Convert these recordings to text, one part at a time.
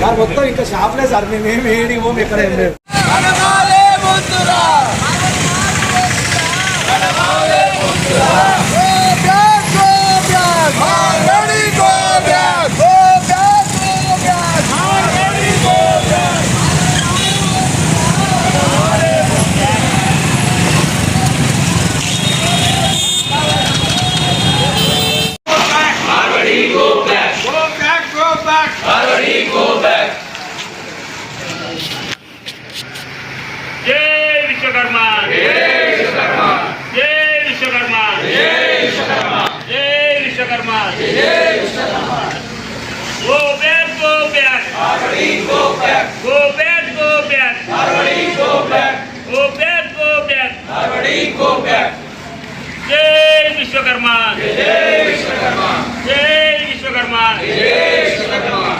Sir మొత్తం ఇంకా షాప్లే sir మేము ఏమి ఏడి పోము ఎక్కడ ఏం లేదు. go back. Go back, go back. Harvard, go back. Go back, go back. Harvard, go back. Jai Vishwakarma. Jai Vishwakarma. Jai Vishwakarma. Jai Vishwakarma.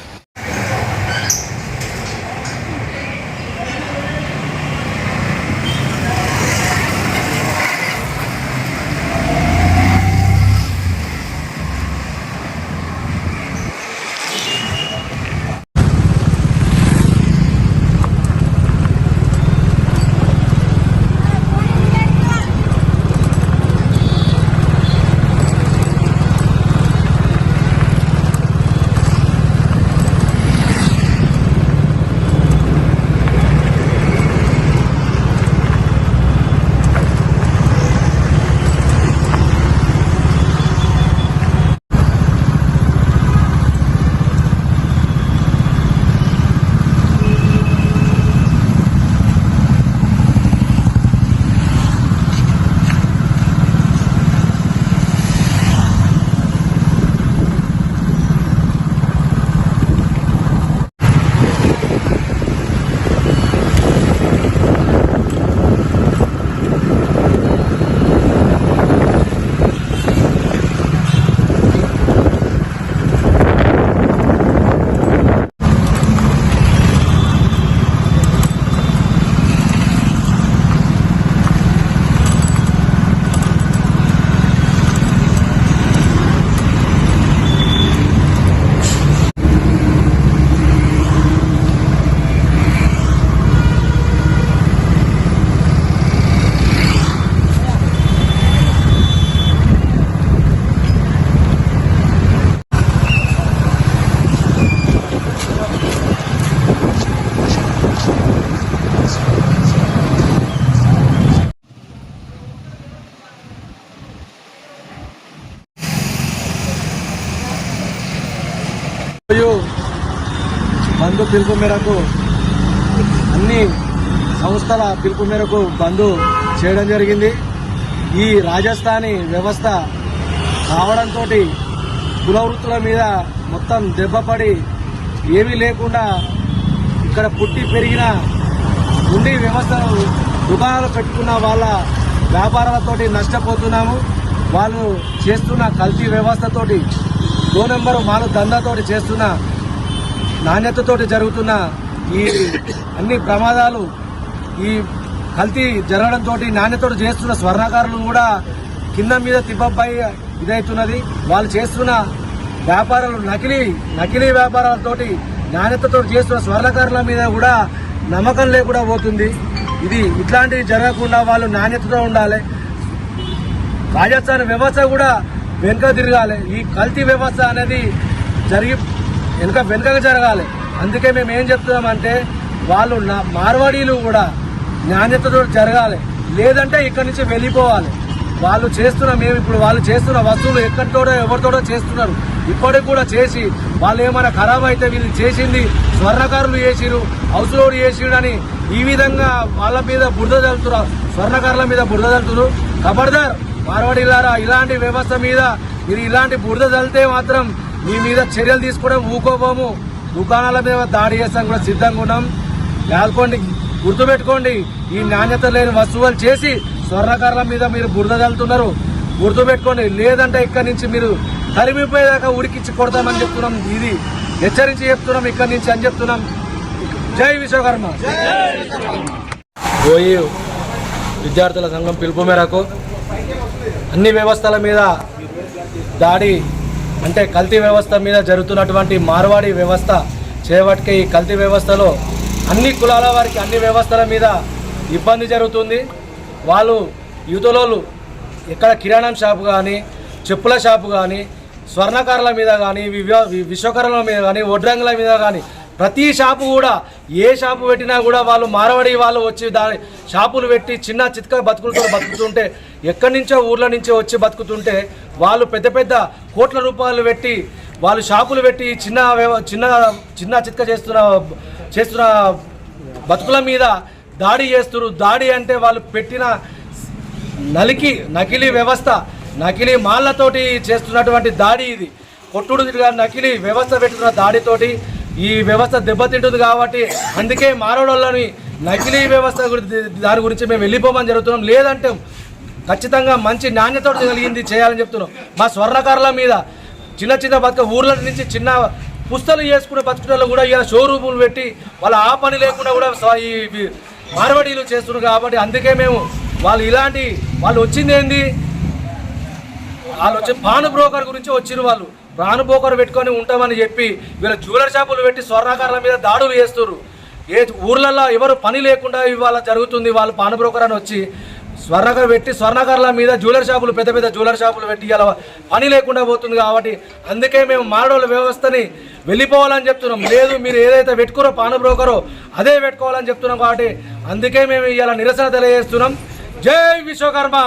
బంధు పిలుపు మేరకు అన్ని సంస్థల పిలుపు మేరకు బంధు చేయడం జరిగింది. ఈ రాజస్థానీ వ్యవస్థ కావడంతో కుల వృత్తుల మీద మొత్తం దెబ్బపడి ఏమీ లేకుండా ఇక్కడ పుట్టి పెరిగిన ఉండి వ్యవస్థను దుకాణాలు పెట్టుకున్న వాళ్ళ వ్యాపారాలతోటి నష్టపోతున్నాము. వాళ్ళు చేస్తున్న కల్తీ వ్యవస్థతోటి దో నెంబరు మాలు దందాతోటి చేస్తున్న నాణ్యతతోటి జరుగుతున్న ఈ అన్ని ప్రమాదాలు ఈ కల్తీ జరగడంతో నాణ్యతతో చేస్తున్న స్వర్ణకారులు కూడా కింద మీద తిప్పపై ఇదవుతున్నది వాళ్ళు చేస్తున్న వ్యాపారాలు నకిలీ నకిలీ వ్యాపారాలతోటి నాణ్యతతో చేస్తున్న స్వర్ణకారుల మీద కూడా నమ్మకం లేకుండా పోతుంది. ఇది ఇట్లాంటివి జరగకుండా వాళ్ళు నాణ్యతతో ఉండాలి. రాజస్థాన్ వ్యవస్థ కూడా వెనుక తిరగాలి. ఈ కల్తీ వ్యవస్థ అనేది జరిగి వెనుక వెనుకగా జరగాలి. అందుకే మేము ఏం చెప్తున్నామంటే వాళ్ళు నా- మార్వాడీలు కూడా నాణ్యతతో జరగాలి. లేదంటే ఇక్కడి నుంచి వెళ్ళిపోవాలి. వాళ్ళు చేస్తున్న మేము ఇప్పుడు వాళ్ళు చేస్తున్న వస్తువులు ఎక్కడితోడో ఎవరితోడో చేస్తున్నారు. ఇప్పటికి కూడా చేసి వాళ్ళు ఏమైనా ఖరాబ్ అయితే వీళ్ళు చేసింది స్వర్ణకారులు చేసిరు హౌస్లోడు చేసిరని ఈ విధంగా వాళ్ళ మీద బురద చల్లుతున్నారు స్వర్ణకారుల మీద బురద చల్లుతున్నారు కబర్దార్ మార్వాడీలారా ఇలాంటి వ్యవస్థ మీద మీరు ఇలాంటి బురద చల్లితే మాత్రం మీ మీద చర్యలు తీసుకోవడం ఊకోబోము. దుకాణాల మీద దాడి చేస్తాం కూడా సిద్ధంగా ఉన్నాం. లేకపోండి గుర్తుపెట్టుకోండి ఈ నాణ్యత లేని వస్తువులు చేసి స్వర్ణకారుల మీద మీరు బురద చల్లుతున్నారు గుర్తుపెట్టుకోండి లేదంటే ఇక్కడి నుంచి మీరు తరిమిపోయేదాకా ఉడికిచ్చి కొడతామని చెప్తున్నాం. ఇది హెచ్చరించి చెప్తున్నాం ఇక్కడి నుంచి అని చెప్తున్నాం. జై విశ్వకర్మ. పోయి విద్యార్థుల సంఘం పిలుపు మేరకు అన్ని వ్యవస్థల మీద దాడి అంటే కల్తీ వ్యవస్థ మీద జరుగుతున్నటువంటి మార్వాడి వ్యవస్థ చేపట్టే ఈ కల్తీ వ్యవస్థలో అన్ని కులాల వారికి అన్ని వ్యవస్థల మీద ఇబ్బంది జరుగుతుంది. వాళ్ళు యువతలోళ్ళు ఎక్కడ కిరాణం షాపు కానీ చెప్పుల షాపు కానీ స్వర్ణకారుల మీద కానీ వివ్య- మీద కానీ వడ్రంగుల మీద కానీ ప్రతి షాపు కూడా ఏ షాపు పెట్టినా కూడా వాళ్ళు మారవాడి వాళ్ళు వచ్చి దాని షాపులు పెట్టి చిన్న చిత్క బతుకులతో బతుకుతుంటే ఎక్కడి నుంచో ఊర్ల నుంచో వచ్చి బతుకుతుంటే వాళ్ళు పెద్ద పెద్ద కోట్ల రూపాయలు పెట్టి వాళ్ళు షాపులు పెట్టి చిన్న వ్యవ- చిన్న చిన్న చిత్క చేస్తున్న చేస్తున్న బతుకుల మీద దాడి చేస్తున్నారు దాడి అంటే వాళ్ళు పెట్టిన నలికి నకిలీ వ్యవస్థ నకిలీ మాళ్ళతోటి చేస్తున్నటువంటి దాడి ఇది. కొట్టుడు తిరిగా నకిలీ వ్యవస్థ పెట్టుకున్న దాడితోటి ఈ వ్యవస్థ దెబ్బతింటుంది కాబట్టి అందుకే మారవడోళ్ళని నకిలీ వ్యవస్థ గురించి దాని గురించి మేము వెళ్ళిపోమని జరుగుతున్నాం. లేదంటే ఖచ్చితంగా మంచి నాణ్యత కలిగింది చేయాలని చెప్తున్నాం. మా స్వర్ణకారుల మీద చిన్న చిన్న బతుక ఊర్ల నుంచి చిన్న పుస్తలు చేసుకునే బతుకులలో కూడా ఇలా షోరూములు పెట్టి వాళ్ళ ఆ పని లేకుండా కూడా ఈ ఈ మార్వడీలు చేస్తున్నారు కాబట్టి అందుకే మేము వాళ్ళు ఇలాంటి వాళ్ళు వచ్చింది ఏంది? వాళ్ళు వచ్చి పాన్ బ్రోకర్ గురించి వచ్చిరు వాళ్ళు. పాన్ బ్రోకర్ పెట్టుకొని ఉంటామని చెప్పి వీళ్ళ జ్యువెలర్ షాపులు పెట్టి స్వర్ణకారుల మీద దాడులు చేస్తున్నారు ఏ ఊర్లలో ఎవరు పని లేకుండా ఇవాళ జరుగుతుంది వాళ్ళు పాను బ్రోకర్ అని వచ్చి స్వర్ణకారు పెట్టి స్వర్ణకారుల మీద జ్యువెలర్ షాపులు పెద్ద పెద్ద జ్యువెలర్ షాపులు పెట్టి ఇలా పని లేకుండా పోతుంది కాబట్టి అందుకే మేము మాడోళ్ళ వ్యవస్థని వెళ్ళిపోవాలని చెప్తున్నాం. లేదు మీరు ఏదైతే పెట్టుకురో పాను బ్రోకరో అదే పెట్టుకోవాలని చెప్తున్నాం కాబట్టి అందుకే మేము ఇలా నిరసన తెలియజేస్తున్నాం. జై విశ్వకర్మ!